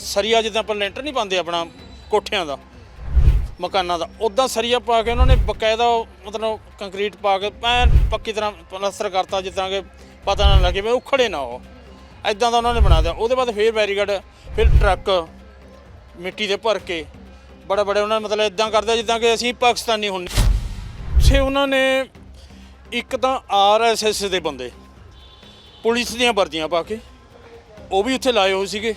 ਸਰੀਆ ਜਿੱਦਾਂ ਆਪਾਂ ਲੈਂਟਰ ਨਹੀਂ ਪਾਉਂਦੇ ਆਪਣਾ ਕੋਠਿਆਂ ਦਾ, ਮਕਾਨਾਂ ਦਾ ਉਦਾਂ ਸਰੀਆ ਪਾ ਕੇ ਉਹਨਾਂ ਨੇ ਬਕਾਇਦਾ ਉਹ ਮਤਲਬ ਕੰਕਰੀਟ ਪਾ ਕੇ ਐਨ ਪੱਕੀ ਤਰ੍ਹਾਂ ਪਲਸਤਰ ਕਰਤਾ ਜਿੱਦਾਂ ਕਿ ਪਤਾ ਨਾ ਲੱਗੇ ਵੀ ਉਖੜੇ ਨਾ ਉਹ। ਐਦਾਂ ਦਾ ਉਹਨਾਂ ਨੇ ਬਣਾ ਦਿਆ ਉਹਦੇ ਬਾਅਦ ਫੇਰ ਬੈਰੀਗੇਡ ਫਿਰ ਟਰੱਕ ਮਿੱਟੀ ਦੇ ਭਰ ਕੇ ਬੜਾ ਬੜੇ ਉਹਨਾਂ ਨੇ ਮਤਲਬ ਇਦਾਂ ਕਰਦੇ ਜਿੱਦਾਂ ਕਿ ਅਸੀਂ ਪਾਕਿਸਤਾਨੀ ਹੁੰਨੇ ਸੇ ਉਹਨਾਂ ਨੇ ਇੱਕ ਤਾਂ ਆਰਐਸਐਸ ਦੇ ਬੰਦੇ, ਪੁਲਿਸ ਦੀਆਂ ਵਰਦੀਆਂ ਪਾ ਕੇ, ਉਹ ਵੀ ਉੱਥੇ ਲਾਏ ਹੋਏ ਸੀਗੇ।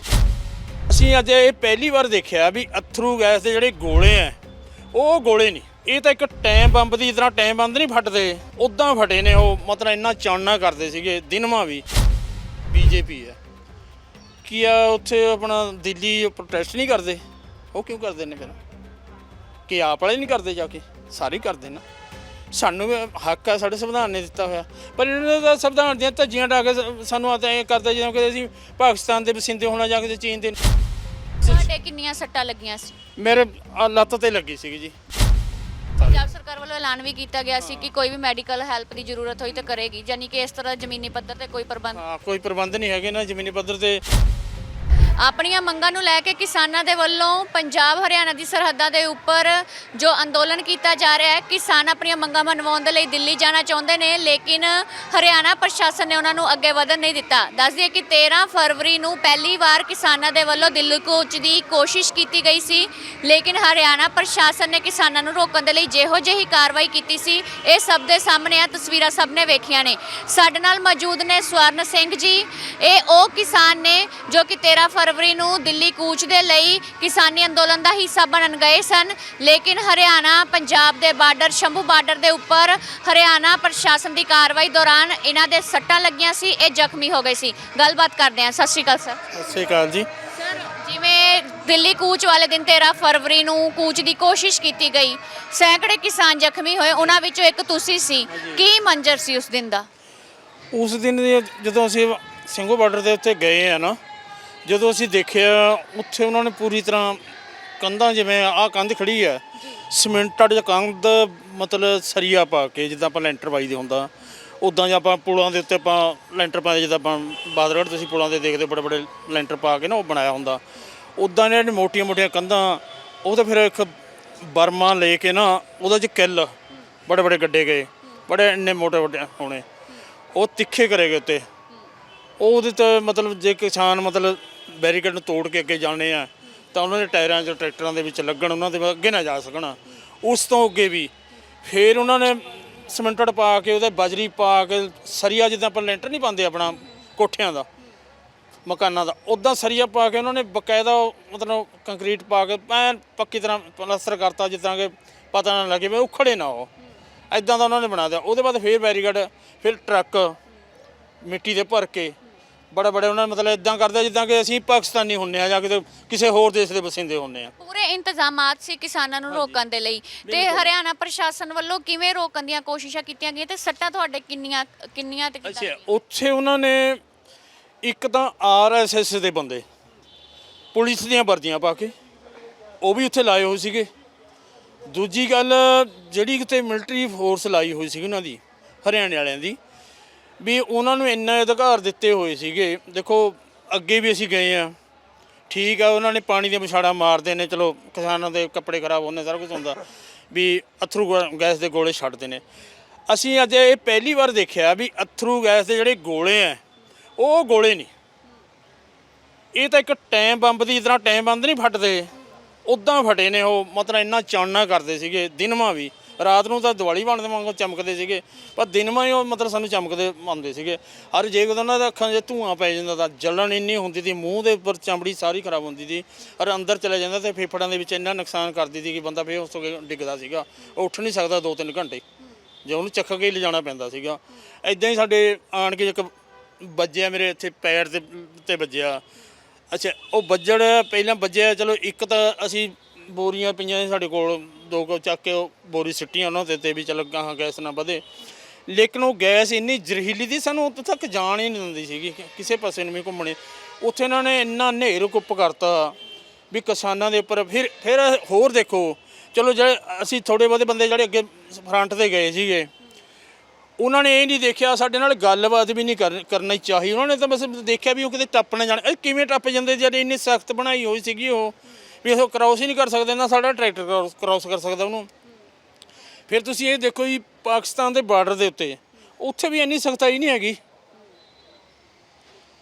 ਅਸੀਂ ਅੱਜ ਇਹ ਪਹਿਲੀ ਵਾਰ ਦੇਖਿਆ ਵੀ ਅਥਰੂ ਗੈਸ ਦੇ ਜਿਹੜੇ ਗੋਲੇ ਆ ਉਹ ਗੋਲੇ ਨਹੀਂ। ਇਹ ਤਾਂ ਇੱਕ ਟਾਈਮ ਬੰਬ ਦੀ ਤਰ੍ਹਾਂ ਟਾਈਮ ਬੰਦ ਨਹੀਂ ਫਟਦੇ ਉਦਾਂ ਫਟੇ ਨੇ ਉਹ, ਮਤਲਬ ਇੰਨਾ ਚਾਨਣਾ ਕਰਦੇ ਸੀਗੇ, ਦਿਨਵਾ ਵੀ ਬੀਜੇਪੀ ਹੈ ਕੀ ਆ ਉੱਥੇ ਆਪਣਾ ਦਿੱਲੀ ਪ੍ਰੋਟੈਸਟ ਨਹੀਂ ਕਰਦੇ? ਉਹ ਕਿਉਂ ਕਰਦੇ ਨੇ ਫਿਰ? ਕਿ ਆਪ ਵਾਲੇ ਨਹੀਂ ਕਰਦੇ ਜਾ ਕੇ? ਸਾਰੇ ਹੀ ਕਰਦੇ ਨਾ। ਸਾਨੂੰ ਵੀ ਹੱਕ ਹੈ ਸਾਡੇ ਸੰਵਿਧਾਨ ਨੇ ਦਿੱਤਾ ਹੋਇਆ। ਪਰ ਇਹਨਾਂ ਦਾ ਸੰਵਿਧਾਨ ਦੀਆਂ ਧੱਜੀਆਂ ਢਾ ਕੇ ਸ- ਸਾਨੂੰ ਆ ਤਾਂ ਕਰਦਾ ਜਿਵੇਂ ਕਿ ਅਸੀਂ ਪਾਕਿਸਤਾਨ ਦੇ ਵਸਿੰਦੇ ਹੋਣਾ ਜਾਂ ਕਿ ਚੀਨ ਦੇ ਤੁਹਾਡੇ ਕਿੰਨੀਆਂ ਸੱਟਾਂ ਲੱਗੀਆਂ ਸੀ? ਮੇਰੇ ਆਹ ਲੱਤ ਤੇ ਲੱਗੀ ਸੀਗੀ ਜੀ। ਪੰਜਾਬ ਸਰਕਾਰ ਵੱਲੋਂ ਐਲਾਨ ਵੀ ਕੀਤਾ ਗਿਆ ਸੀ ਕਿ ਕੋਈ ਵੀ ਮੈਡੀਕਲ ਹੈਲਪ ਦੀ ਜ਼ਰੂਰਤ ਹੋਈ ਤਾਂ ਕਰੇਗੀ ਯਾਨੀ ਕਿ ਇਸ ਤਰ੍ਹਾਂ ਜ਼ਮੀਨੀ ਪੱਧਰ ਤੇ ਕੋਈ ਪ੍ਰਬੰਧ ਹਾਂ ਕੋਈ ਪ੍ਰਬੰਧ ਨਹੀਂ ਹੈਗੇ ਨਾ ਜ਼ਮੀਨੀ ਪੱਧਰ ਤੇ। ਆਪਣੀਆਂ ਮੰਗਾਂ ਨੂੰ ਲੈ ਕੇ ਕਿਸਾਨਾਂ ਦੇ ਵੱਲੋਂ ਪੰਜਾਬ ਹਰਿਆਣਾ ਦੀ ਸਰਹੱਦਾਂ ਦੇ ਉੱਪਰ ਜੋ ਅੰਦੋਲਨ ਕੀਤਾ ਜਾ ਰਿਹਾ ਹੈ, ਕਿਸਾਨ ਆਪਣੀਆਂ ਮੰਗਾਂ ਮਨਵਾਉਣ ਦੇ ਲਈ ਦਿੱਲੀ ਜਾਣਾ ਚਾਹੁੰਦੇ ਨੇ, ਲੇਕਿਨ ਹਰਿਆਣਾ ਪ੍ਰਸ਼ਾਸਨ ਨੇ ਉਹਨਾਂ ਨੂੰ ਅੱਗੇ ਵਧਣ ਨਹੀਂ ਦਿੱਤਾ। ਦੱਸ ਦਈਏ ਕਿ 13 ਫਰਵਰੀ ਨੂੰ ਪਹਿਲੀ ਵਾਰ ਕਿਸਾਨਾਂ ਦੇ ਵੱਲੋਂ ਦਿੱਲੀ ਕੂਚ ਦੀ ਕੋਸ਼ਿਸ਼ ਕੀਤੀ ਗਈ ਸੀ, ਲੇਕਿਨ ਹਰਿਆਣਾ ਪ੍ਰਸ਼ਾਸਨ ਨੇ ਕਿਸਾਨਾਂ ਨੂੰ ਰੋਕਣ ਦੇ ਲਈ ਜਿਹੋ ਜਿਹੀ ਕਾਰਵਾਈ ਕੀਤੀ ਸੀ, ਇਹ ਸਭ ਦੇ ਸਾਹਮਣੇ ਆ, ਤਸਵੀਰਾਂ ਸਭ ਨੇ ਵੇਖੀਆਂ ਨੇ। ਸਾਡੇ ਨਾਲ ਮੌਜੂਦ ਨੇ ਸਵਰਨ ਸਿੰਘ ਜੀ, ਇਹ ਉਹ ਕਿਸਾਨ ਨੇ ਜੋ ਕਿ 13 ਫਰਵਰੀ ਨੂੰ ਦਿੱਲੀ ਕੂਚ ਦੇ ਲਈ ਕਿਸਾਨੀ ਅੰਦੋਲਨ ਦਾ ਹਿੱਸਾ ਬਣਨ ਗਏ ਸਨ। ਲੇਕਿਨ ਹਰਿਆਣਾ ਪੰਜਾਬ ਦੇ ਬਾਰਡਰ ਸ਼ੰਭੂ ਬਾਰਡਰ ਦੇ ਉੱਪਰ ਹਰਿਆਣਾ ਪ੍ਰਸ਼ਾਸਨ ਦੀ ਕਾਰਵਾਈ ਦੌਰਾਨ ਇਹਨਾਂ ਦੇ ਸੱਟਾਂ ਲੱਗੀਆਂ ਸੀ ਇਹ ਜ਼ਖਮੀ ਹੋ ਗਏ ਸੀ। ਗੱਲਬਾਤ ਕਰਦੇ ਹਾਂ। ਸਤਿ ਸ਼੍ਰੀ ਅਕਾਲ ਸਰ। ਸਤਿ ਸ਼੍ਰੀ ਅਕਾਲ ਜੀ। ਸਰ ਜਿਵੇਂ ਦਿੱਲੀ ਕੂਚ ਵਾਲੇ ਦਿਨ 13 ਫਰਵਰੀ ਨੂੰ ਕੂਚ ਦੀ ਕੋਸ਼ਿਸ਼ ਕੀਤੀ ਗਈ ਸੈਂਕੜੇ ਕਿਸਾਨ ਜ਼ਖਮੀ ਹੋਏ ਉਹਨਾਂ ਵਿੱਚੋਂ ਇੱਕ ਤੁਸੀਂ ਸੀ। ਕੀ ਮੰਜ਼ਰ ਸੀ ਉਸ ਦਿਨ ਦਾ? ਉਸ ਦਿਨ ਜਦੋਂ ਅਸੀਂ ਸਿੰਘੂ ਬਾਰਡਰ ਦੇ ਉੱਤੇ ਗਏ ਆ ਨਾ ਜਦੋਂ ਅਸੀਂ ਦੇਖਿਆ ਉੱਥੇ ਉਹਨਾਂ ਨੇ ਪੂਰੀ ਤਰ੍ਹਾਂ ਕੰਧਾਂ ਜਿਵੇਂ ਆਹ ਕੰਧ ਖੜੀ ਹੈ ਸਿਮੈਂਟਡ ਜਾਂ ਕੰਧ ਮਤਲਬ ਸਰੀਆ ਪਾ ਕੇ ਜਿੱਦਾਂ ਆਪਾਂ ਲੈਂਟਰ ਪਾਈ ਦੇ ਹੁੰਦਾ ਉਦਾਂ ਜਾਂ ਆਪਾਂ ਪੁਲਾਂ ਦੇ ਉੱਤੇ ਆਪਾਂ ਲੈਂਟਰ ਪਾਏ ਜਿੱਦਾਂ ਆਪਾਂ ਬਾਦਰਗੜ੍ਹ ਤੁਸੀਂ ਪੁਲਾਂ ਦੇ ਦੇਖਦੇ ਬੜੇ ਬੜੇ ਲੈਂਟਰ ਪਾ ਕੇ ਨਾ ਉਹ ਬਣਾਇਆ ਹੁੰਦਾ। ਉਦਾਂ ਨੇ ਮੋਟੀਆਂ ਮੋਟੀਆਂ ਕੰਧਾਂ ਉਹ ਤਾਂ ਫਿਰ ਇੱਕ ਬਰਮਾ ਲੈ ਕੇ ਨਾ ਉਹਦੇ ਚ ਕਿੱਲ ਬੜੇ ਬੜੇ ਗੱਡੇ ਗਏ ਬੜੇ ਇੰਨੇ ਮੋਟੇ ਵੱਡੇ ਹੋਣੇ। ਉਹ ਤਿੱਖੇ ਕਰੇਗੇ ਉੱਤੇ। ਉਹ ਉਹਦੇ ਤੇ ਮਤਲਬ ਜੇ ਕਿਸਾਨ ਮਤਲਬ ਬੈਰੀਕੇਡ ਨੂੰ ਤੋੜ ਕੇ ਅੱਗੇ ਜਾਣੇ ਆ, ਤਾਂ ਉਹਨਾਂ ਦੇ ਟਾਇਰਾਂ 'ਚ ਟਰੈਕਟਰਾਂ ਦੇ ਵਿੱਚ ਲੱਗਣ, ਉਹਨਾਂ ਦੇ ਅੱਗੇ ਨਾ ਜਾ ਸਕਣ। ਉਸ ਤੋਂ ਅੱਗੇ ਵੀ ਫਿਰ ਉਹਨਾਂ ਨੇ ਸਿਮੈਂਟਡ ਪਾ ਕੇ, ਉਹਦੇ ਬਜਰੀ ਪਾ ਕੇ, ਸਰੀਆ ਜਿੱਦਾਂ ਆਪਾਂ ਲੈਂਟਰ ਨਹੀਂ ਪਾਉਂਦੇ ਆਪਣਾ ਕੋਠਿਆਂ ਦਾ, ਮਕਾਨਾਂ ਦਾ ਉਦਾਂ ਸਰੀਆ ਪਾ ਕੇ ਉਹਨਾਂ ਨੇ ਬਕਾਇਦਾ ਉਹ ਮਤਲਬ ਕੰਕਰੀਟ ਪਾ ਕੇ ਐਨ ਪੱਕੀ ਤਰ੍ਹਾਂ ਪਲਸਤਰ ਕਰਤਾ ਜਿੱਦਾਂ ਕਿ ਪਤਾ ਨਾ ਲੱਗੇ ਵੀ ਉਖੜੇ ਨਾ ਉਹ। ਐਦਾਂ ਦਾ ਉਹਨਾਂ ਨੇ ਬਣਾ ਦਿਆ ਉਹਦੇ ਬਾਅਦ ਫੇਰ ਬੈਰੀਕੇਡ, ਫਿਰ ਟਰੱਕ ਮਿੱਟੀ ਦੇ ਭਰ ਕੇ ਬੜੇ ਬੜੇ ਉਹਨਾਂ ਨੇ ਮਤਲਬ ਇਦਾਂ ਕਰਦੇ ਜਿੱਦਾਂ ਕਿ ਅਸੀਂ ਪਾਕਿਸਤਾਨੀ ਹੁੰਨੇ ਆ ਜਾਂ ਕਿਤੇ ਕਿਸੇ ਹੋਰ ਦੇਸ਼ ਦੇ ਵਸਿੰਦੇ ਹੁੰਨੇ ਆ। ਪੂਰੇ ਇੰਤਜ਼ਾਮਾਤ ਸੀ ਕਿਸਾਨਾਂ ਨੂੰ ਰੋਕਣ ਦੇ ਲਈ। ਤੇ ਹਰਿਆਣਾ ਪ੍ਰਸ਼ਾਸਨ ਵੱਲੋਂ ਕਿਵੇਂ ਰੋਕਣ ਦੀਆਂ ਕੋਸ਼ਿਸ਼ਾਂ ਕੀਤੀਆਂ ਗਈਆਂ ਤੇ ਸੱਟਾਂ ਤੁਹਾਡੇ ਕਿੰਨੀਆਂ ਕਿੰਨੀਆਂ ਤੇ ਕਿੱਦਾਂ ਅੱਛਾ ਉੱਥੇ ਉਹਨਾਂ ਨੇ ਇੱਕ ਤਾਂ ਆਰਐਸਐਸ ਦੇ ਬੰਦੇ ਪੁਲਿਸ ਦੀਆਂ ਵਰਦੀਆਂ ਪਾ ਕੇ ਉਹ ਵੀ ਉੱਥੇ ਲਾਏ ਹੋਏ ਸੀਗੇ। ਦੂਜੀ ਗੱਲ ਜਿਹੜੀ ਕਿਤੇ ਮਿਲਟਰੀ ਫੋਰਸ ਲਾਈ ਹੋਈ ਸੀ ਉਹਨਾਂ ਦੀ ਹਰਿਆਣੇ ਵਾਲਿਆਂ ਦੀ ਵੀ ਉਹਨਾਂ ਨੂੰ ਇੰਨਾ ਅਧਿਕਾਰ ਦਿੱਤੇ ਹੋਏ ਸੀਗੇ। ਦੇਖੋ, ਅੱਗੇ ਵੀ ਅਸੀਂ ਗਏ ਆ ਠੀਕ ਆ, ਉਹਨਾਂ ਨੇ ਪਾਣੀ ਦੀਆਂ ਵਿਛਾੜਾਂ ਮਾਰਦੇ ਨੇ। ਚਲੋ, ਕਿਸਾਨਾਂ ਦੇ ਕੱਪੜੇ ਖਰਾਬ ਹੁੰਦੇ, ਸਾਰਾ ਕੁਝ ਹੁੰਦਾ। ਵੀ ਅਥਰੂ ਗਾ- ਗੈਸ ਦੇ ਗੋਲੇ ਛੱਡਦੇ ਨੇ। ਅਸੀਂ ਅੱਜ ਇਹ ਪਹਿਲੀ ਵਾਰ ਦੇਖਿਆ ਵੀ ਅਥਰੂ ਗੈਸ ਦੇ ਜਿਹੜੇ ਗੋਲੇ ਆ, ਉਹ ਗੋਲੇ ਨਹੀਂ। ਇਹ ਤਾਂ ਇੱਕ ਟਾਈਮ ਬੰਬ ਦੀ ਤਰ੍ਹਾਂ ਟਾਈਮ ਬੰਦ ਨਹੀਂ ਫਟਦੇ। ਉਦਾਂ ਫਟੇ ਨੇ ਉਹ, ਮਤਲਬ ਇੰਨਾ ਚਾਨਣਾ ਕਰਦੇ ਸੀਗੇ ਦਿਨਮਾ ਵੀ। ਰਾਤ ਨੂੰ ਤਾਂ ਦੀਵਾਲੀ ਬਣਦੇ ਵਾਂਗੂ ਚਮਕਦੇ ਸੀਗੇ, ਪਰ ਦਿਨਮਾ ਹੀ ਉਹ ਮਤਲਬ ਸਾਨੂੰ ਚਮਕਦੇ ਆਉਂਦੇ ਸੀਗੇ। ਹਰ ਜੇ ਕਦੋਂ ਉਹਨਾਂ ਦੇ ਅੱਖਾਂ 'ਚ ਧੂਆਂ ਪੈ ਜਾਂਦਾ ਤਾਂ ਜਲਣ ਇੰਨੀ ਹੁੰਦੀ ਸੀ, ਮੂੰਹ ਦੇ ਉੱਪਰ ਚਮੜੀ ਸਾਰੀ ਖਰਾਬ ਹੁੰਦੀ ਸੀ। ਔਰ ਅੰਦਰ ਚਲੇ ਜਾਂਦਾ ਤੇ ਫੇਫੜਾਂ ਦੇ ਵਿੱਚ ਇੰਨਾ ਨੁਕਸਾਨ ਕਰਦੀ ਸੀ ਕਿ ਬੰਦਾ ਬੇਹੋਸ਼ ਉਸ ਤੋਂ ਡਿੱਗਦਾ ਸੀਗਾ। ਉਹ ਉੱਠ ਨਹੀਂ ਸਕਦਾ 2-3 ਘੰਟੇ। ਜੇ ਉਹਨੂੰ ਚੱਕ ਕੇ ਲਿਜਾਣਾ ਪੈਂਦਾ ਸੀਗਾ। ਐਦਾਂ ਹੀ ਸਾਡੇ ਆਣ ਕੇ ਇੱਕ ਵੱਜਿਆ ਮੇਰੇ ਇੱਥੇ ਪੈਰ ਤੇ ਤੇ ਵੱਜਿਆ। ਅੱਛਾ, ਉਹ ਵੱਜੜ ਪਹਿਲਾਂ ਵੱਜਿਆ, ਚਲੋ ਇੱਕ ਤਾਂ ਅਸੀਂ ਬੋਰੀਆਂ ਪਈਆਂ ਸੀ ਸਾਡੇ ਕੋਲ। ਦੋ ਕੋ ਚੱਕ ਕੇ ਉਹ ਬੋਰੀ ਸਿੱਟੀਆਂ ਉਹਨਾਂ ਤੇ ਤੇ ਵੀ ਚਲ ਗਾਹਾਂ ਗੈਸ ਨਾ ਵਧੇ। ਲੇਕਿਨ ਉਹ ਗੈਸ ਇੰਨੀ ਜ਼ਹਿਰੀਲੀ ਦੀ ਸਾਨੂੰ ਉੱਥੇ ਤੱਕ ਜਾਣ ਹੀ ਨਹੀਂ ਦਿੰਦੀ ਸੀਗੀ। ਕਿ- ਕਿਸੇ ਪਾਸੇ ਨੂੰ ਵੀ ਘੁੰਮਣੇ। ਉੱਥੇ ਇਹਨਾਂ ਨੇ ਇੰਨਾ ਹਨੇਰ ਕੁੱਪ ਕਰਤਾ ਵੀ ਕਿਸਾਨਾਂ ਦੇ ਉੱਪਰ। ਫਿਰ ਫਿਰ ਹੋਰ ਦੇਖੋ, ਚਲੋ ਜਿਹੜੇ ਅਸੀਂ ਥੋੜੇ ਬਹੁਤੇ ਬੰਦੇ ਜਿਹੜੇ ਅੱਗੇ ਫਰੰਟ ਤੇ ਗਏ ਸੀਗੇ ਉਹਨਾਂ ਨੇ ਇਹ ਨਹੀਂ ਦੇਖਿਆ, ਸਾਡੇ ਨਾਲ ਗੱਲਬਾਤ ਵੀ ਨਹੀਂ ਕਰ- ਕਰਨੀ ਚਾਹੀ। ਉਹਨਾਂ ਨੇ ਤਾਂ ਬਸ ਦੇਖਿਆ ਵੀ ਉਹ ਕਿਤੇ ਟੱਪ ਨਾ ਜਾਣ। ਇਹ ਕਿਵੇਂ ਟੱਪ ਜਾਂਦੇ ਜਦ ਇੰਨੀ ਸਖਤ ਬਣਾਈ ਹੋਈ ਸੀਗੀ ਉਹ, ਵੀ ਉਹ ਕ੍ਰਾਸ ਹੀ ਨਹੀਂ ਕਰ ਸਕਦੇ, ਨਾ ਸਾਡਾ ਟਰੈਕਟਰ ਕ੍ਰਾਸ ਕਰ ਸਕਦਾ ਉਹਨੂੰ। ਫਿਰ ਤੁਸੀਂ ਇਹ ਦੇਖੋ ਜੀ, ਪਾਕਿਸਤਾਨ ਦੇ ਬਾਰਡਰ ਦੇ ਉੱਤੇ, ਉੱਥੇ ਵੀ ਇੰਨੀ ਸਖਤਾਈ ਨਹੀਂ ਹੈਗੀ।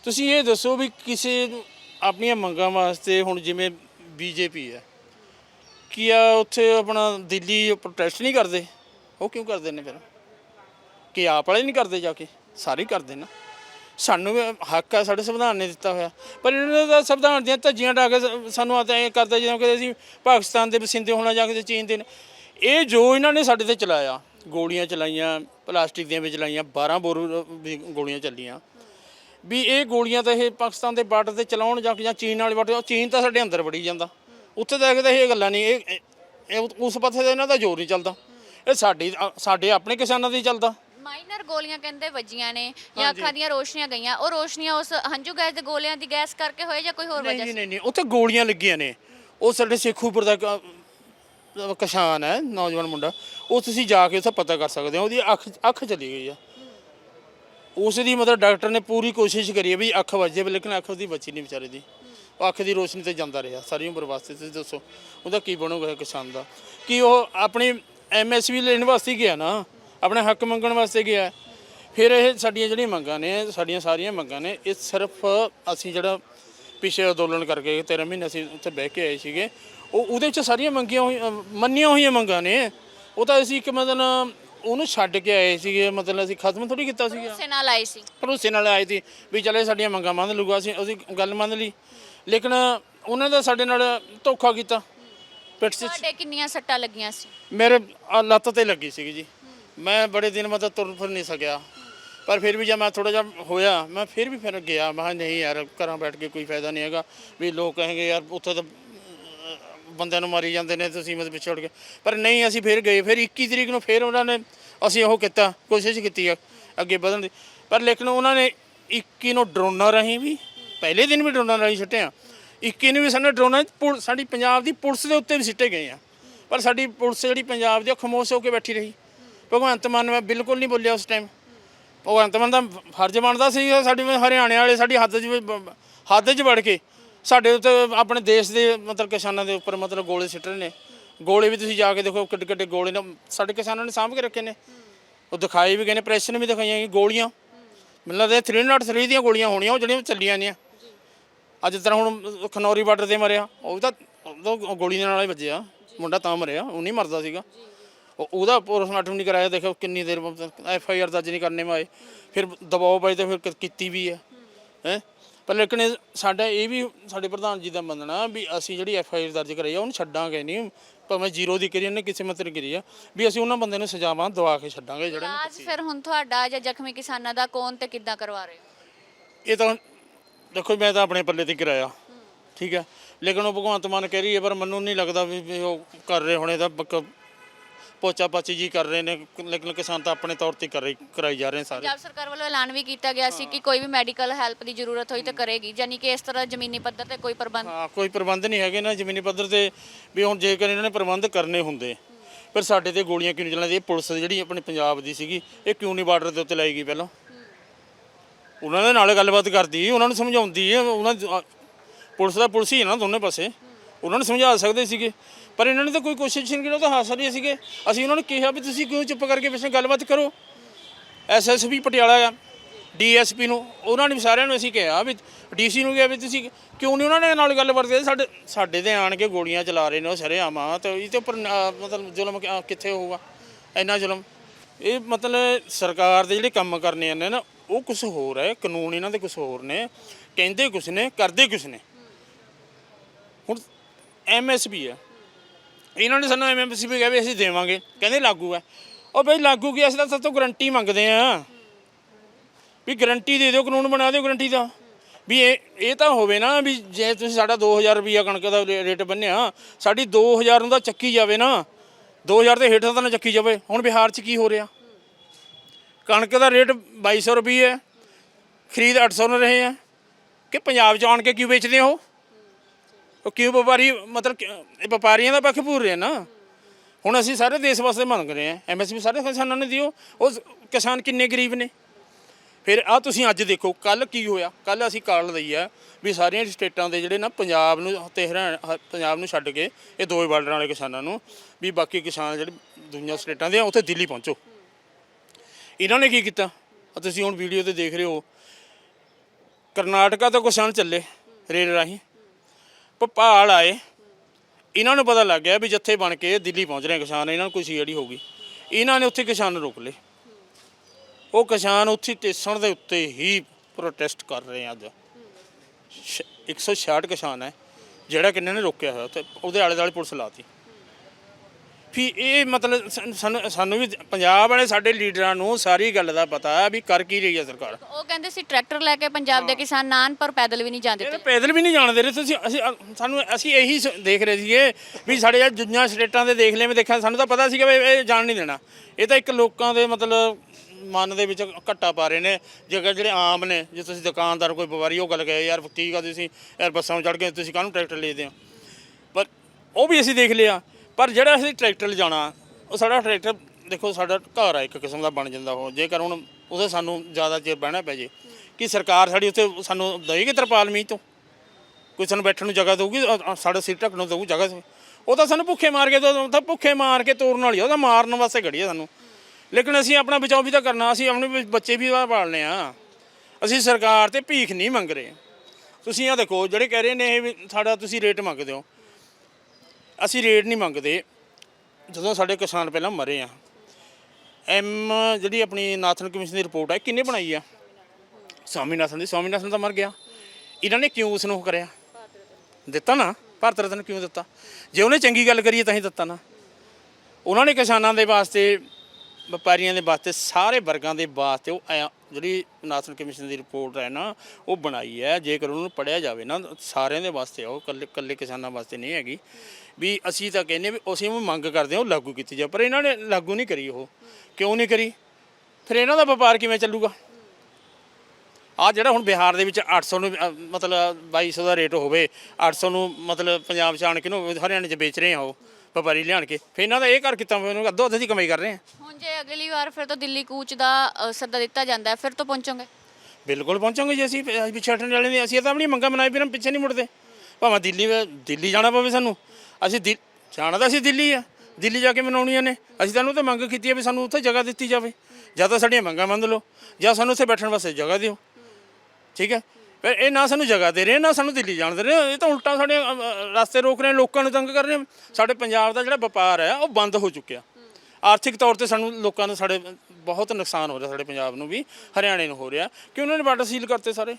ਤੁਸੀਂ ਇਹ ਦੱਸੋ ਵੀ ਕਿਸੇ ਆਪਣੀਆਂ ਮੰਗਾਂ ਵਾਸਤੇ ਹੁਣ ਜਿਵੇਂ ਬੀਜੇਪੀ ਹੈ, ਕੀ ਆ ਉੱਥੇ ਆਪਣਾ ਦਿੱਲੀ ਪ੍ਰੋਟੈਸਟ ਨਹੀਂ ਕਰਦੇ? ਉਹ ਕਿਉਂ ਕਰਦੇ ਨੇ ਫਿਰ? ਕਿ ਆਪ ਵਾਲੇ ਨਹੀਂ ਕਰਦੇ ਜਾ ਕੇ? ਸਾਰੇ ਕਰਦੇ ਨਾ। ਸਾਨੂੰ ਹੱਕ ਆ, ਸਾਡੇ ਸੰਵਿਧਾਨ ਨੇ ਦਿੱਤਾ ਹੋਇਆ। ਪਰ ਇਹਨਾਂ ਦਾ ਸੰਵਿਧਾਨ ਦੀਆਂ ਧੱਜੀਆਂ ਡਾ ਕੇ ਸਾਨੂੰ ਆ ਤਾਂ ਇਹ ਕਰਦਾ ਜਿਵੇਂ ਕਿ ਅਸੀਂ ਪਾਕਿਸਤਾਨ ਦੇ ਵਸਿੰਦੇ ਹੋਣਾ ਜਾਂ ਕਿਸੇ ਚੀਨ ਦੇ ਨੇ। ਇਹ ਜੋ ਇਹਨਾਂ ਨੇ ਸਾਡੇ ਤੇ ਚਲਾਇਆ, ਗੋਲੀਆਂ ਚਲਾਈਆਂ, ਪਲਾਸਟਿਕ ਦੀਆਂ ਵੀ ਚਲਾਈਆਂ 12 ਬੋਰੂ ਵੀ ਗੋਲੀਆਂ ਚੱਲੀਆਂ। ਵੀ ਇਹ ਗੋਲੀਆਂ ਤਾਂ ਇਹ ਪਾਕਿਸਤਾਨ ਦੇ ਬਾਰਡਰ ਤੇ ਚਲਾਉਣ ਜਾਂ ਜਾਂ ਚੀਨ ਵਾਲੇ ਬਾਰਡਰ ਚੀਨ ਤਾਂ ਸਾਡੇ ਅੰਦਰ ਵੜੀ ਜਾਂਦਾ। ਉੱਥੇ ਤਾਂ ਇਹ ਇਹ ਗੱਲਾਂ ਨਹੀਂ, ਇਹ ਇਹ ਉਸ ਪਾਸੇ ਦਾ ਇਹਨਾਂ ਦਾ ਜ਼ੋਰ ਨਹੀਂ ਚੱਲਦਾ। ਇਹ ਸਾਡੀ ਸਾਡੇ ਆਪਣੇ ਕਿਸਾਨਾਂ ਦੀ ਚੱਲਦਾ। ਮਾਈਨਰ ਗੋਲੀਆਂ ਕਹਿੰਦੇ ਵੱਜੀਆਂ ਨੇ ਜਾਂ ਅੱਖਾਂ ਦੀਆਂ ਰੋਸ਼ਨੀਆਂ ਗਈਆਂ। ਉਹ ਰੋਸ਼ਨੀਆਂ ਉਸ ਹੰਝੂ ਗੈਸ ਦੇ ਗੋਲਿਆਂ ਦੀ ਗੈਸ ਕਰਕੇ ਹੋਏ ਜਾਂ ਕੋਈ ਹੋਰ ਵਜ੍ਹਾ ਨਹੀਂ ਸੀ? ਨਹੀਂ ਨਹੀਂ ਉੱਥੇ ਗੋਲੀਆਂ ਲੱਗੀਆਂ ਨੇ। ਉਹ ਸਾਡੇ ਸੇਖੂਪੁਰ ਦਾ ਕ- ਅਹ ਕਿਸਾਨ ਹੈ ਨੌਜਵਾਨ ਮੁੰਡਾ। ਉਹ ਤੁਸੀਂ ਜਾ ਕੇ ਉੱਥੇ ਪਤਾ ਕਰ ਸਕਦੇ ਹੋ ਉਹਦੀ ਅੱਖ ਅੱਖ ਚਲੀ ਗਈ ਆ। ਉਸ ਦੀ ਮਤਲਬ ਡਾਕਟਰ ਨੇ ਪੂਰੀ ਕੋਸ਼ਿਸ਼ ਕਰੀ ਹੈ ਵੀ ਅੱਖ ਵੱਜ ਜਾਵੇ ਲੇਕਿਨ ਅੱਖ ਉਹਦੀ ਬਚੀ ਨਹੀਂ ਵਿਚਾਰੇ ਦੀ। ਉਹ ਅੱਖ ਦੀ ਰੋਸ਼ਨੀ ਤੇ ਜਾਂਦਾ ਰਿਹਾ ਸਾਰੀ ਉਮਰ ਵਾਸਤੇ। ਤੁਸੀਂ ਦੱਸੋ ਉਹਦਾ ਕੀ ਬਣੂਗਾ ਕਿਸਾਨ ਦਾ? ਕੀ ਉਹ ਆਪਣੀ ਐਮਐਸਪੀ ਲੈਣ ਵਾਸਤੇ ਗਿਆ ਨਾ? ਆਪਣੇ ਹੱਕ ਮੰਗਣ ਵਾਸਤੇ ਗਿਆ। ਫਿਰ ਇਹ ਸਾਡੀਆਂ ਜਿਹੜੀਆਂ ਮੰਗਾਂ ਨੇ ਸਾਡੀਆਂ ਸਾਰੀਆਂ ਮੰਗਾਂ ਨੇ ਇਹ ਸਿਰਫ ਅਸੀਂ ਜਿਹੜਾ ਪਿਛੇ ਅੰਦੋਲਨ ਕਰਕੇ 13 ਮਹੀਨੇ ਅਸੀਂ ਉੱਥੇ ਬਹਿ ਕੇ ਆਏ ਸੀਗੇ ਉਹ ਉਹਦੇ ਚ ਸਾਰੀਆਂ ਮੰਗੀਆਂ ਹੋਈਆਂ ਮੰਨੀਆਂ ਹੋਈਆਂ ਮੰਗਾਂ ਨੇ। ਉਹ ਤਾਂ ਅਸੀਂ ਇੱਕ ਮਤਲਬ ਉਹਨੂੰ ਛੱਡ ਕੇ ਆਏ ਸੀਗੇ ਮਤਲਬ ਅਸੀਂ ਖਤਮ ਥੋੜੀ ਕੀਤਾ ਸੀਗਾ। ਉਸੇ ਨਾਲ ਆਈ ਸੀ। ਭਰੋਸੇ ਨਾਲ ਆਏ ਸੀ ਵੀ ਚਲੇ ਸਾਡੀਆਂ ਮੰਗਾਂ ਮੰਨ ਲੂਗਾ ਅਸੀਂ ਉਹਦੀ ਗੱਲ ਮੰਨ ਲਈ। ਲੇਕਿਨ ਉਹਨਾਂ ਦਾ ਸਾਡੇ ਨਾਲ ਧੋਖਾ ਕੀਤਾ। ਪਿੱਠ 'ਚ ਤੁਹਾਡੇ ਕਿੰਨੀਆਂ ਸੱਟਾਂ ਲੱਗੀਆਂ ਸੀ? ਮੇਰੇ ਆਹ ਲੱਤ ਤੇ ਲੱਗੀ ਸੀਗੀ ਜੀ। ਮੈਂ ਬੜੇ ਦਿਨ ਮਤਲਬ ਤੁਰ ਫਿਰ ਨਹੀਂ ਸਕਿਆ। ਪਰ ਫਿਰ ਵੀ ਜੇ ਮੈਂ ਥੋੜਾ ਜਿਹਾ ਹੋਇਆ, ਮੈਂ ਫਿਰ ਵੀ ਫਿਰ ਗਿਆ। ਮੈਂ ਕਿਹਾ, ਨਹੀਂ ਯਾਰ, ਘਰਾਂ ਬੈਠ ਕੇ ਕੋਈ ਫਾਇਦਾ ਨਹੀਂ ਹੈਗਾ। ਵੀ ਲੋਕ ਕਹਣਗੇ, ਯਾਰ, ਉੱਥੇ ਤਾਂ ਬੰਦਿਆਂ ਨੂੰ ਮਾਰੀ ਜਾਂਦੇ ਨੇ, ਤੁਸੀਂ ਮਤ ਪਿੱਛੇ ਉੱਡ ਕੇ। ਪਰ ਨਹੀਂ, ਅਸੀਂ ਫਿਰ ਗਏ। ਫਿਰ 21 ਤਰੀਕ ਨੂੰ ਫਿਰ ਉਹਨਾਂ ਨੇ ਅਸੀਂ ਉਹ ਕੀਤਾ, ਕੋਸ਼ਿਸ਼ ਕੀਤੀ ਆ, ਅੱਗੇ ਵਧਣ ਦੀ। ਪਰ ਲੇਕਿਨ ਉਹਨਾਂ ਨੇ 21 ਨੂੰ ਡਰੋਨਾਂ ਰਾਹੀਂ ਵੀ, ਪਹਿਲੇ ਦਿਨ ਵੀ ਡਰੋਨਾਂ ਰਾਹੀਂ ਛੱਟਿਆ 21 ਨੂੰ ਵੀ ਸਾਨੂੰ ਡਰੋਨਾਂ ਪੁਲ- ਸਾਡੀ ਪੰਜਾਬ ਦੀ ਪੁਲਿਸ ਦੇ ਉੱਤੇ ਵੀ ਸਿੱਟੇ ਗਏ ਆ। ਪਰ ਸਾਡੀ ਪੁਲਿਸ ਜਿਹੜੀ ਪੰਜਾਬ ਦੀ ਉਹ ਖਮੋਸ਼ ਹੋ ਕੇ ਬੈਠੀ ਰਹੀ। ਭਗਵੰਤ ਮਾਨ ਮੈਂ ਬਿਲਕੁਲ ਨਹੀਂ ਬੋਲਿਆ ਉਸ ਟਾਈਮ ਭਗਵੰਤ ਮਾਨ ਦਾ ਫਰਜ਼ ਬਣਦਾ ਸੀ ਸਾਡੀ ਹਰਿਆਣੇ ਵਾਲੇ ਸਾਡੀ ਹੱਦ 'ਚ ਵੀ ਹੱਦ 'ਚ ਵੜ ਕੇ ਸਾਡੇ ਉੱਤੇ ਆਪਣੇ ਦੇਸ਼ ਦੇ ਮਤਲਬ ਕਿਸਾਨਾਂ ਦੇ ਉੱਪਰ ਮਤਲਬ ਗੋਲੇ ਸਿੱਟ ਰਹੇ ਨੇ। ਗੋਲੇ ਵੀ ਤੁਸੀਂ ਜਾ ਕੇ ਦੇਖੋ ਕਿੱਡੇ ਕਿੱਡੇ ਗੋਲੇ ਨੇ। ਸਾਡੇ ਕਿਸਾਨਾਂ ਨੇ ਸਾਂਭ ਕੇ ਰੱਖੇ ਨੇ। ਉਹ ਦਿਖਾਏ ਵੀ ਗਏ ਨੇ, ਪ੍ਰੈਸ ਨੇ ਵੀ ਦਿਖਾਈਆਂ ਕਿ ਗੋਲੀਆਂ। ਮੈਨੂੰ ਲੱਗਦਾ 303 ਦੀਆਂ ਗੋਲੀਆਂ ਹੋਣੀਆਂ, ਉਹ ਜਿਹੜੀਆਂ ਚੱਲੀਆਂ ਨੇ ਅੱਜ ਤਰ੍ਹਾਂ ਹੁਣ ਖਨੌਰੀ ਬਾਰਡਰ ਤੇ ਮਰਿਆ। ਉਹ ਤਾਂ ਉਹ ਤਾਂ ਗੋਲੀ ਦੇ ਨਾਲ ਹੀ ਵੱਜਿਆ। ਮੁੰਡਾ ਤਾਂ ਮਰਿਆ, ਉਹ ਨਹੀਂ ਮਰਦਾ ਸੀਗਾ। ਉਹਦਾ ਪੋਸਟਮਾਰਟਮ ਨਹੀਂ ਕਰਾਇਆ ਦੇਖੋ ਕਿੰਨੀ ਦੇਰ ਐਫ ਆਈ ਆਰ ਦਰਜ ਨਹੀਂ ਕਰਨੇ ਮਾਏ। ਫਿਰ ਦਬਾਅ ਪਾਈ ਤੇ ਫਿਰ ਕੀਤੀ ਵੀ ਹੈ ਹੈ? ਪਰ ਲੇਕਿਨ ਸਾਡਾ ਇਹ ਵੀ ਸਾਡੇ ਪ੍ਰਧਾਨ ਜੀ ਦਾ ਮੰਨਣਾ ਵੀ ਅਸੀਂ ਜਿਹੜੀ ਐਫ ਆਈ ਆਰ ਦਰਜ ਕਰਾਈ ਆ ਉਹਨੂੰ ਛੱਡਾਂਗੇ ਨਹੀਂ। ਭਾਵੇਂ ਜ਼ੀਰੋ ਦੀ ਕਰੀ ਉਹਨੇ ਕਿਸੇ ਮਤਲਬ ਕਰੀ ਆ। ਵੀ ਅਸੀਂ ਉਹਨਾਂ ਬੰਦੇ ਨੂੰ ਸਜ਼ਾਵਾਂ ਦਵਾ ਕੇ ਛੱਡਾਂਗੇ ਜਿਹੜੇ ਇਲਾਜ ਫਿਰ ਹੁਣ ਤੁਹਾਡਾ ਜਾਂ ਜ਼ਖਮੀ ਕਿਸਾਨਾਂ ਦਾ ਕੌਣ ਤੇ ਕਿੱਦਾਂ ਕਰਵਾ ਰਹੇ ਹੋ? ਇਹ ਤਾਂ ਦੇਖੋ ਮੈਂ ਤਾਂ ਆਪਣੇ ਪੱਲੇ ਤੇ ਕਰਾਇਆ। ਠੀਕ ਹੈ ਲੇਕਿਨ ਉਹ ਭਗਵੰਤ ਮਾਨ ਕਹਿ ਰਹੀ ਹੈ ਪਰ ਮੈਨੂੰ ਨਹੀਂ ਲੱਗਦਾ ਵੀ ਉਹ ਕਰ ਰਹੇ ਹੋਣੇ ਤਾਂ ਪੋਚਾ ਪਾਚੀ ਜੀ ਕਰ ਰਹੇ ਨੇ ਲੇਕਿਨ ਕਿਸਾਨ ਤਾਂ ਆਪਣੇ ਤੌਰ ਤੇ ਕਰ ਰਹੀ ਕਰਾਈ ਜਾ ਰਹੇ ਨੇ ਸਾਰੇ। ਪੰਜਾਬ ਸਰਕਾਰ ਵੱਲੋਂ ਐਲਾਨ ਵੀ ਕੀਤਾ ਗਿਆ ਸੀ ਕਿ ਕੋਈ ਵੀ ਮੈਡੀਕਲ ਹੈਲਪ ਦੀ ਜ਼ਰੂਰਤ ਹੋਈ ਤਾਂ ਕਰੇਗੀ ਯਾਨੀ ਕਿ ਇਸ ਤਰ੍ਹਾਂ ਜ਼ਮੀਨੀ ਪੱਧਰ ਤੇ ਕੋਈ ਪ੍ਰਬੰਧ ਹਾਂ ਕੋਈ ਪ੍ਰਬੰਧ ਨਹੀਂ ਹੈਗੇ ਨਾ ਜ਼ਮੀਨੀ ਪੱਧਰ ਤੇ ਵੀ ਹੁਣ ਜੇਕਰ ਇਹਨਾਂ ਨੇ ਪ੍ਰਬੰਧ ਕਰਨੇ ਹੁੰਦੇ ਫਿਰ ਸਾਡੇ ਤੇ ਗੋਲੀਆਂ ਕਿਉਂ ਚੱਲਦੀਆਂ ਇਹ ਪੁਲਿਸ ਜਿਹੜੀ ਆਪਣੇ ਪੰਜਾਬ ਦੀ ਸੀਗੀ ਇਹ ਕਿਉਂ ਨਹੀਂ ਬਾਰਡਰ ਦੇ ਉੱਤੇ ਲਾਈ ਗਈ ਪਹਿਲਾਂ? ਉਹਨਾਂ ਦੇ ਨਾਲ ਗੱਲਬਾਤ ਕਰਦੀ ਉਹਨਾਂ ਨੂੰ ਸਮਝਾਉਂਦੀ ਹੈ ਉਹਨਾਂ ਪੁਲਿਸ ਦਾ ਪੁਲਿਸ ਹੀ ਹੈ ਨਾ ਦੋਨੇ ਪਾਸੇ। ਉਹਨਾਂ ਨੂੰ ਸਮਝਾ ਸਕਦੇ ਸੀਗੇ। ਪਰ ਇਹਨਾਂ ਨੇ ਤਾਂ ਕੋਈ ਕੋਸ਼ਿਸ਼ ਨਹੀਂ ਕੀਤੀ ਉਹ ਤਾਂ ਹੱਸ ਨਹੀਂ ਸੀਗੇ। ਅਸੀਂ ਉਹਨਾਂ ਨੂੰ ਕਿਹਾ ਵੀ ਤੁਸੀਂ ਕਿਉਂ ਚੁੱਪ ਕਰਕੇ ਪਿੱਛੇ ਗੱਲਬਾਤ ਕਰੋ? ਐਸਐਸਪੀ ਪਟਿਆਲਾ ਆ ਡੀਐਸਪੀ ਨੂੰ, ਉਹਨਾਂ ਨੇ ਵੀ ਸਾਰਿਆਂ ਨੂੰ ਅਸੀਂ ਕਿਹਾ ਵੀ ਡੀਸੀ ਨੂੰ ਕਿਹਾ ਵੀ ਤੁਸੀਂ ਕਿਉਂ ਨਹੀਂ ਉਹਨਾਂ ਨੇ ਨਾਲ ਗੱਲ ਕਰਦੇ ਸਾਡੇ ਸਾਡੇ ਤੇ ਆਣ ਕੇ ਗੋਲੀਆਂ ਚਲਾ ਰਹੇ ਨੇ ਉਹ ਸਰੇਆਮਾਂ ਤੇ ਇਹ ਤੇ ਉੱਪਰ ਮਤਲਬ ਜ਼ੁਲਮ ਕਿੱਥੇ ਹੋਊਗਾ? ਇੰਨਾ ਜ਼ੁਲਮ। ਇਹ ਮਤਲਬ ਸਰਕਾਰ ਦੇ ਜਿਹੜੇ ਕੰਮ ਕਰਨੇ ਨੇ, ਨਾ, ਉਹ ਕੁਝ ਹੋਰ ਹੈ। ਕਾਨੂੰਨ ਇਹਨਾਂ ਦੇ ਕੁਝ ਹੋਰ ਨੇ। ਕਹਿੰਦੇ ਕੁਝ ਨੇ, ਕਰਦੇ ਕੁਝ ਨੇ। ਹੁਣ ਐਮਐਸਪੀ ਹੈ। ਇਹਨਾਂ ਨੇ ਸਾਨੂੰ ਐਮਐਸਪੀ ਕਿਹਾ ਵੀ ਅਸੀਂ ਦੇਵਾਂਗੇ। ਕਹਿੰਦੇ ਲਾਗੂ ਹੈ। ਉਹ ਬਈ ਲਾਗੂ ਕੀ ਅਸੀਂ ਤਾਂ ਸਭ ਤੋਂ ਗਰੰਟੀ ਮੰਗਦੇ ਆ ਵੀ ਗਰੰਟੀ ਦੇ ਦਿਓ, ਕਾਨੂੰਨ ਬਣਾ ਦਿਓ ਗਰੰਟੀ ਦਾ ਵੀ ਇਹ ਇਹ ਤਾਂ ਹੋਵੇ ਨਾ ਵੀ ਜੇ ਤੁਸੀਂ ਸਾਡਾ 2000 ਰੁਪਈਆ ਕਣਕ ਦਾ ਰੇ- ਰੇਟ ਬੰਨਿਆ, ਸਾਡੀ 2000 ਨੂੰ ਤਾਂ ਚੱਕੀ ਜਾਵੇ ਨਾ। 2000 ਦੇ ਹੇਠਾਂ ਤਾਂ ਨਾ ਚੱਕੀ ਜਾਵੇ। ਹੁਣ ਬਿਹਾਰ 'ਚ ਕੀ ਹੋ ਰਿਹਾ? ਕਣਕ ਦਾ ਰੇਟ 2200 ਰੁਪਏ ਹੈ। ਖਰੀਦ 800 ਨੂੰ ਰਹੇ ਆ ਕਿ ਪੰਜਾਬ 'ਚ ਆਣ ਕੇ ਕਿਉਂ ਵੇਚਦੇ ਹੋ? ਉਹ ਕਿਉਂ ਵਪਾਰੀ, ਮਤਲਬ ਕਿ- ਇਹ ਵਪਾਰੀਆਂ ਦਾ ਪੱਖ ਪੂਰ ਰਿਹਾ ਨਾ। ਹੁਣ ਅਸੀਂ ਸਾਰੇ ਦੇਸ਼ ਵਾਸਤੇ ਮੰਗ ਰਹੇ ਹਾਂ। ਐਮਐਸਪੀ ਸਾਰੇ ਕਿਸਾਨਾਂ ਨੂੰ ਦਿਓ। ਉਹ ਕਿਸਾਨ ਕਿੰਨੇ ਗਰੀਬ ਨੇ। ਫਿਰ ਆ ਤੁਸੀਂ ਅੱਜ ਦੇਖੋ ਕੱਲ ਕੀ ਹੋਇਆ? ਕੱਲ ਅਸੀਂ ਕਾਲ ਲਈ ਆ ਵੀ ਸਾਰੀਆਂ ਸਟੇਟਾਂ ਦੇ ਜਿਹੜੇ ਨਾ ਪੰਜਾਬ ਨੂੰ ਤੇ ਹਰਿਆਣਾ, ਹ- ਪੰਜਾਬ ਨੂੰ ਛੱਡ ਕੇ ਇਹ ਦੋਵੇਂ ਬਾਰਡਰਾਂ ਵਾਲੇ ਕਿਸਾਨਾਂ ਨੂੰ ਵੀ ਬਾਕੀ ਕਿਸਾਨ ਜਿਹੜੇ ਦੂਜੀਆਂ ਸਟੇਟਾਂ ਦੇ ਆ, ਉੱਥੇ ਦਿੱਲੀ ਪਹੁੰਚੋ। ਇਹਨਾਂ ਨੇ ਕੀ ਕੀਤਾ? ਆ ਤੁਸੀਂ ਹੁਣ ਵੀਡੀਓ ਤੇ ਦੇਖ ਰਹੇ ਹੋ। ਕਰਨਾਟਕਾ ਤੋਂ ਕਿਸਾਨ ਚੱਲੇ ਰੇਲ ਰਾਹੀਂ। ਭੋਪਾਲ ਆਏ, ਇਹਨਾਂ ਨੂੰ ਪਤਾ ਲੱਗ ਗਿਆ ਵੀ ਜੱਥੇ ਬਣ ਕੇ ਦਿੱਲੀ ਪਹੁੰਚ ਰਹੇ ਕਿਸਾਨ, ਇਹਨਾਂ ਨੂੰ ਕੋਈ ਹੋ ਗਈ ਇਹਨਾਂ ਨੇ ਉੱਥੇ ਕਿਸਾਨ ਰੋਕ ਲਏ। ਉਹ ਕਿਸਾਨ ਉੱਥੇ ਟੇਸਣ ਦੇ ਉੱਤੇ ਹੀ ਪ੍ਰੋਟੈਸਟ ਕਰ ਰਹੇ ਆ ਅੱਜ। ਛ- 166 ਕਿਸਾਨ ਹੈ, ਜਿਹੜਾ ਕਿੰਨੇ ਨੇ ਰੋਕਿਆ ਹੋਇਆ, ਉੱਥੇ ਉਹਦੇ ਆਲੇ ਦੁਆਲੇ ਪੁਲਿਸ ਲਾਤੀ। ਵੀ ਇਹ ਮਤਲਬ ਸਾਨੂੰ- ਸਾਨੂੰ ਸਾਨੂੰ ਵੀ ਪੰਜਾਬ ਵਾਲੇ ਸਾਡੇ ਲੀਡਰਾਂ ਨੂੰ ਸਾਰੀ ਗੱਲ ਦਾ ਪਤਾ ਹੈ ਵੀ ਕਰ ਕੀ ਰਹੀ ਹੈ ਸਰਕਾਰ। ਉਹ ਕਹਿੰਦੇ ਸੀ ਟਰੈਕਟਰ ਲੈ ਕੇ ਪੰਜਾਬ ਦੇ ਕਿਸਾਨ ਨਾਨ ਪਰ ਪੈਦਲ ਵੀ ਨਹੀਂ ਜਾਂਦੇ ਇਹ ਤਾਂ ਪੈਦਲ ਵੀ ਨਹੀਂ ਜਾਣ ਦੇ ਰਹੇ। ਤੁਸੀਂ ਅਸੀਂ ਅ- ਸਾਨੂੰ ਅਸੀਂ ਇਹੀ ਸ- ਦੇਖ ਰਹੇ ਸੀਗੇ ਵੀ ਸਾਡੇ ਆ ਜੁੱਜਾਂ ਸਟੇਟਾਂ ਦੇ ਦੇਖ ਲਿਆ ਦੇਖਿਆ ਸਾਨੂੰ ਤਾਂ ਪਤਾ ਸੀਗਾ ਵੀ ਇਹ ਜਾਣ ਨਹੀਂ ਦੇਣਾ। ਇਹ ਤਾਂ ਇੱਕ ਲੋਕਾਂ ਦੇ ਮਤਲਬ ਮਨ ਦੇ ਵਿੱਚ ਘੱਟਾ ਪਾ ਰਹੇ ਨੇ। ਜੇਕਰ ਜਿਹੜੇ ਆਮ ਨੇ ਜੇ ਤੁਸੀਂ ਦੁਕਾਨਦਾਰ ਕੋਈ ਵਪਾਰੀ ਉਹ ਗੱਲ ਕਹੇ ਯਾਰ ਠੀਕ ਆ ਤੁਸੀਂ ਯਾਰ ਬੱਸਾਂ ਚੜ ਕੇ ਤੁਸੀਂ ਕਾਹਨੂੰ ਟਰੈਕਟਰ ਲੈਦੇ ਹੋ? ਪਰ ਉਹ ਵੀ ਅਸੀਂ ਦੇਖ ਲਿਆ। ਪਰ ਜਿਹੜਾ ਅਸੀਂ ਟਰੈਕਟਰ ਲਿਜਾਣਾ ਉਹ ਸਾਡਾ ਟਰੈਕਟਰ ਦੇਖੋ ਸਾਡਾ ਘਰ ਆ ਇੱਕ ਕਿਸਮ ਦਾ ਬਣ ਜਾਂਦਾ ਉਹ। ਜੇਕਰ ਹੁਣ ਉਹਦੇ ਸਾਨੂੰ ਜ਼ਿਆਦਾ ਚਿਰ ਬਹਿਣਾ ਪੈ ਜੇ ਕਿ ਸਰਕਾਰ ਸਾਡੀ ਉੱਥੇ ਸਾਨੂੰ ਦੇਏਗੀ ਤਰਪਾਲ ਮੀਂਹ ਤੋਂ? ਕੋਈ ਸਾਨੂੰ ਬੈਠਣ ਨੂੰ ਜਗ੍ਹਾ ਦੇਊਗੀ ਅ- ਸਾਡਾ ਸਿਰ ਢੱਕਣ ਨੂੰ ਦਊ ਜਗ੍ਹਾ ਉਹ ਤਾਂ ਸਾਨੂੰ ਭੁੱਖੇ ਮਾਰ ਕੇ ਦੋ ਤਾਂ ਭੁੱਖੇ ਮਾਰ ਕੇ ਤੋਰਨ ਵਾਲੀ ਆ, ਉਹ ਤਾਂ ਮਾਰਨ ਵਾਸਤੇ ਘੜੀ ਆ ਸਾਨੂੰ। ਲੇਕਿਨ ਅਸੀਂ ਆਪਣਾ ਬਚਾਓ ਵੀ ਤਾਂ ਕਰਨਾ ਅਸੀਂ ਆਪਣੇ ਬੱਚੇ ਵੀ ਤਾਂ ਪਾਲਨੇ ਆ। ਅਸੀਂ ਸਰਕਾਰ ਤੇ ਭੀਖ ਨਹੀਂ ਮੰਗ ਰਹੇ। ਤੁਸੀਂ ਆ ਦੇਖੋ ਜਿਹੜੇ ਕਹਿ ਰਹੇ ਨੇ ਇਹ ਵੀ ਸਾਡਾ ਤੁਸੀਂ ਰੇਟ ਮੰਗਦੇ ਹੋ। ਅਸੀਂ ਰੇਟ ਨਹੀਂ ਮੰਗਦੇ। ਜਦੋਂ ਸਾਡੇ ਕਿਸਾਨ ਪਹਿਲਾਂ ਮਰੇ ਆ। ਐਮ ਜਿਹੜੀ ਆਪਣੀ ਨਾਥਨ ਕਮਿਸ਼ਨ ਦੀ ਰਿਪੋਰਟ ਹੈ ਕਿੰਨੇ ਬਣਾਈ ਆ? ਸਵਾਮੀਨਾਥਨ ਦੀ। ਸਵਾਮੀਨਾਥਨ ਤਾਂ ਮਰ ਗਿਆ। ਇਹਨਾਂ ਨੇ ਕਿਉਂ ਉਸ ਨੂੰ ਕਰਿਆ? ਦਿੱਤਾ ਨਾ? ਭਾਰਤ ਰਤਨ ਕਿਉਂ ਦਿੱਤਾ? ਜੇ ਉਹਨੇ ਚੰਗੀ ਗੱਲ ਕਰੀਏ ਤਾਂ ਹੀ ਦਿੱਤਾ ਨਾ। ਉਹਨਾਂ ਨੇ ਕਿਸਾਨਾਂ ਦੇ ਵਾਸਤੇ, ਵਪਾਰੀਆਂ ਦੇ ਵਾਸਤੇ, ਸਾਰੇ ਵਰਗਾਂ ਦੇ ਵਾਸਤੇ ਉਹ ਐਂ ਜਿਹੜੀ ਨਾਥਨ ਕਮਿਸ਼ਨ ਦੀ ਰਿਪੋਰਟ ਹੈ ਨਾ, ਉਹ ਬਣਾਈ ਹੈ। ਜੇਕਰ ਉਹਨੂੰ ਪੜਿਆ ਜਾਵੇ ਨਾ, ਸਾਰਿਆਂ ਦੇ ਵਾਸਤੇ ਉਹ ਕੱਲੇ ਕੱਲੇ ਕਿਸਾਨਾਂ ਵਾਸਤੇ ਨਹੀਂ ਹੈਗੀ। ਵੀ ਅਸੀਂ ਤਾਂ ਕਹਿੰਦੇ ਵੀ ਅਸੀਂ ਉਹ ਮੰਗ ਕਰਦੇ ਹਾਂ ਉਹ ਲਾਗੂ ਕੀਤੀ ਜਾ ਪਰ ਇਹਨਾਂ ਨੇ ਲਾਗੂ ਨਹੀਂ ਕਰੀ ਉਹ। ਕਿਉਂ ਨਹੀਂ ਕਰੀ? ਫਿਰ ਇਹਨਾਂ ਦਾ ਵਪਾਰ ਕਿਵੇਂ ਚੱਲੂਗਾ? ਆ ਜਿਹੜਾ ਹੁਣ ਬਿਹਾਰ ਦੇ ਵਿੱਚ 800 ਨੂੰ ਅ, ਮਤਲਬ 2200 ਦਾ ਰੇਟ ਹੋਵੇ 800 ਨੂੰ ਮਤਲਬ ਪੰਜਾਬ ਚ ਆਣ ਕੇ ਨੂੰ ਹਰਿਆਣੇ ਚ ਵੇਚ ਰਹੇ ਆ ਉਹ ਵਪਾਰੀ ਲਿਆਣ ਕੇ। ਫਿਰ ਇਹਨਾਂ ਦਾ ਇਹ ਕਰ ਕੀਤਾ ਉਹਨੂੰ ਅੱਧੋ ਅੱਧ ਦੀ ਕਮਾਈ ਕਰ ਰਹੇ ਆ। ਹੁਣ ਜੇ ਅਗਲੀ ਵਾਰ ਫਿਰ ਤੋਂ ਦਿੱਲੀ ਕੂਚ ਦਾ ਅ, ਸੱਦਾ ਦਿੱਤਾ ਜਾਂਦਾ ਹੈ ਫਿਰ ਤੋਂ ਪਹੁੰਚੋਗੇ? ਪਹੁੰਚਾਂਗੇ ਜੀ ਅਸੀਂ ਅਸੀਂ ਪਿੱਛੇ ਹਟਣ ਵਾਲੇ ਨਹੀਂ ਅਸੀਂ ਤਾਂ ਆਪਣੀ ਮੰਗਾਂ ਬਣਾਈ ਫਿਰ ਪਿੱਛੇ ਨਹੀਂ ਮੁੜਦੇ। ਭਾਵੇਂ ਦਿੱਲੀ ਵੇ- ਦਿੱਲੀ ਜਾਣਾ ਪਵੇ ਸਾਨੂੰ। ਅਸੀਂ ਦਿ- ਜਾਣਾ ਤਾਂ ਅਸੀਂ ਦਿੱਲੀ ਆ। ਦਿੱਲੀ ਜਾ ਕੇ ਮਨਾਉਣੀਆਂ ਨੇ ਅਸੀਂ ਤੁਹਾਨੂੰ ਤਾਂ ਮੰਗ ਕੀਤੀ ਹੈ ਵੀ ਸਾਨੂੰ ਉੱਥੇ ਜਗ੍ਹਾ ਦਿੱਤੀ ਜਾਵੇ। ਜਾਂ ਤਾਂ ਸਾਡੀਆਂ ਮੰਗਾਂ ਮੰਨ ਲਓ। ਜਾਂ ਸਾਨੂੰ ਉੱਥੇ ਬੈਠਣ ਵਾਸਤੇ ਜਗ੍ਹਾ ਦਿਓ। ਠੀਕ ਹੈ ਪਰ ਇਹ ਨਾ ਸਾਨੂੰ ਜਗ੍ਹਾ ਦੇ ਰਹੇ ਨਾ ਸਾਨੂੰ ਦਿੱਲੀ ਜਾਣ ਦੇ ਰਹੇ। ਇਹ ਤਾਂ ਉਲਟਾ ਸਾਡੇ ਅ, ਅ, ਰਸਤੇ ਰੋਕ ਰਹੇ ਲੋਕਾਂ ਨੂੰ ਤੰਗ ਕਰ ਰਹੇ ਸਾਡੇ ਪੰਜਾਬ ਦਾ ਜਿਹੜਾ ਵਪਾਰ ਹੈ ਉਹ ਬੰਦ ਹੋ ਚੁੱਕਿਆ। ਆਰਥਿਕ ਤੌਰ ਤੇ ਸਾਨੂੰ ਲੋਕਾਂ ਨੂੰ ਸਾਡੇ ਬਹੁਤ ਨੁਕਸਾਨ ਹੋ ਰਿਹਾ ਸਾਡੇ ਪੰਜਾਬ ਨੂੰ ਵੀ ਹਰਿਆਣੇ ਨੂੰ ਹੋ ਰਿਹਾ। ਕਿ ਉਹਨਾਂ ਨੇ ਬਾਰਡਰ ਸੀਲ ਕਰਤੇ ਸਾਰੇ?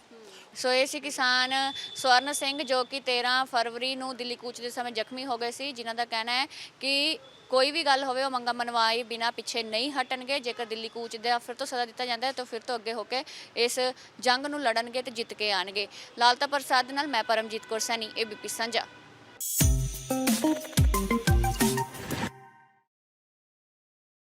ਸੋ ਇਹ ਸੀ ਕਿਸਾਨ ਸਵਰਨ ਸਿੰਘ ਜੋ ਕਿ 13 ਫਰਵਰੀ ਨੂੰ ਦਿੱਲੀ ਕੂਚ ਦੇ ਸਮੇਂ ਜ਼ਖਮੀ ਹੋ ਗਏ ਸੀ, ਜਿਨ੍ਹਾਂ ਦਾ ਕਹਿਣਾ ਹੈ ਕਿ ਕੋਈ ਵੀ ਗੱਲ ਹੋਵੇ, ਉਹ ਮੰਗਾ ਮਨਵਾਈ ਬਿਨਾ ਪਿੱਛੇ ਨਹੀਂ ਹਟਣਗੇ। ਜੇਕਰ ਦਿੱਲੀ ਕੂਚ ਦਾ ਫਿਰ ਤੋਂ ਸਜ਼ਾ ਦਿੱਤਾ ਜਾਂਦਾ ਹੈ, ਤਾਂ ਫਿਰ ਤੋਂ ਅੱਗੇ ਹੋ ਕੇ ਇਸ ਜੰਗ ਨੂੰ ਲੜਨਗੇ ਤੇ ਜਿੱਤ ਕੇ ਆਣਗੇ। ਲਾਲਤਾ ਪ੍ਰਸਾਦ ਨਾਲ ਮੈਂ ਪਰਮਜੀਤ ਕੌਰ ਸੈਣੀ ਏਬੀਪੀ ਸਾਂਝਾ।